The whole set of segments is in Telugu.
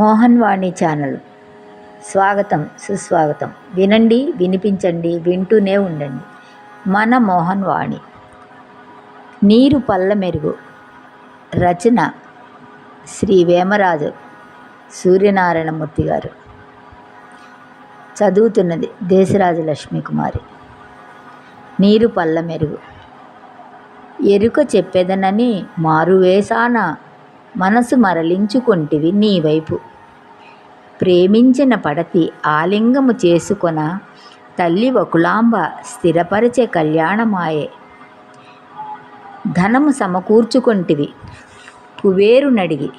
మోహన్ వాణి ఛానల్. స్వాగతం సుస్వాగతం. వినండి వినిపించండి వింటూనే ఉండండి. మన మోహన్ వాణి. నీరు పల్ల మెరుగు. రచన శ్రీ వేమరాజు. సూర్యనారాయణమూర్తి గారు. చదువుతున్నది దేశరాజు లక్ష్మీకుమారి. నీరు పల్ల మెరుగు. ఎరుక చెప్పెదనని మారువేశాన? మనసు మరలించుకొంటివి నీ వైపు. ప్రేమించిన పడతి ఆలింగము చేసుకొన తల్లి వకులాంబ స్థిరపరిచే కళ్యాణమాయే. ధనము సమకూర్చుకొంటివి కువేరునడిగి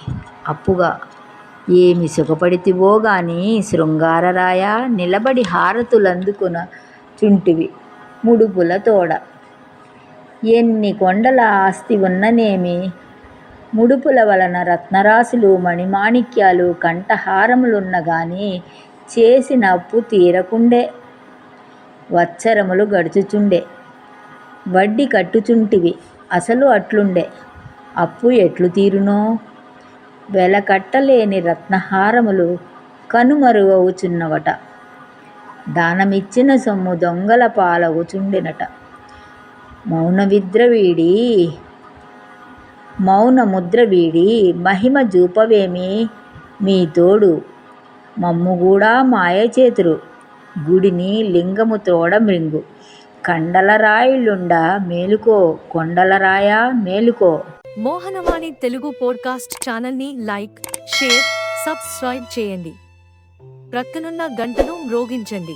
అప్పుగా ఏమి సుఖపడితివో గాని శృంగారరాయ నిలబడి హారతులందుకున చుంటివి ముడుపుల తోడ. ఎన్ని కొండల ఆస్తి ఉన్ననేమి? ముడుపుల వలన రత్నరాశులు మణిమాణిక్యాలు కంఠహారములున్న గాని చేసిన అప్పు తీరకుండే వచ్చరములు గడుచుచుండే. వడ్డీ కట్టుచుంటివి అసలు అట్లుండే. అప్పు ఎట్లు తీరునో? వెలకట్టలేని రత్నహారములు కనుమరుగవుచున్నవట. దానమిచ్చిన సొమ్ము దొంగల పాలవుచుండెనట మౌన విద్ర మౌనముద్ర వీడి మహిమ జూపవేమి మీ తోడు మమ్ము కూడా మాయ చేతురు గుడిని లింగము తోడ మృంగు. కండలరాయులుండ మేలుకో కొండలరాయ మేలుకో. మోహనవాణి తెలుగు పోడ్కాస్ట్ ఛానల్ని లైక్ షేర్ సబ్స్క్రైబ్ చేయండి. ప్రక్కనున్న గంటను మ్రోగించండి.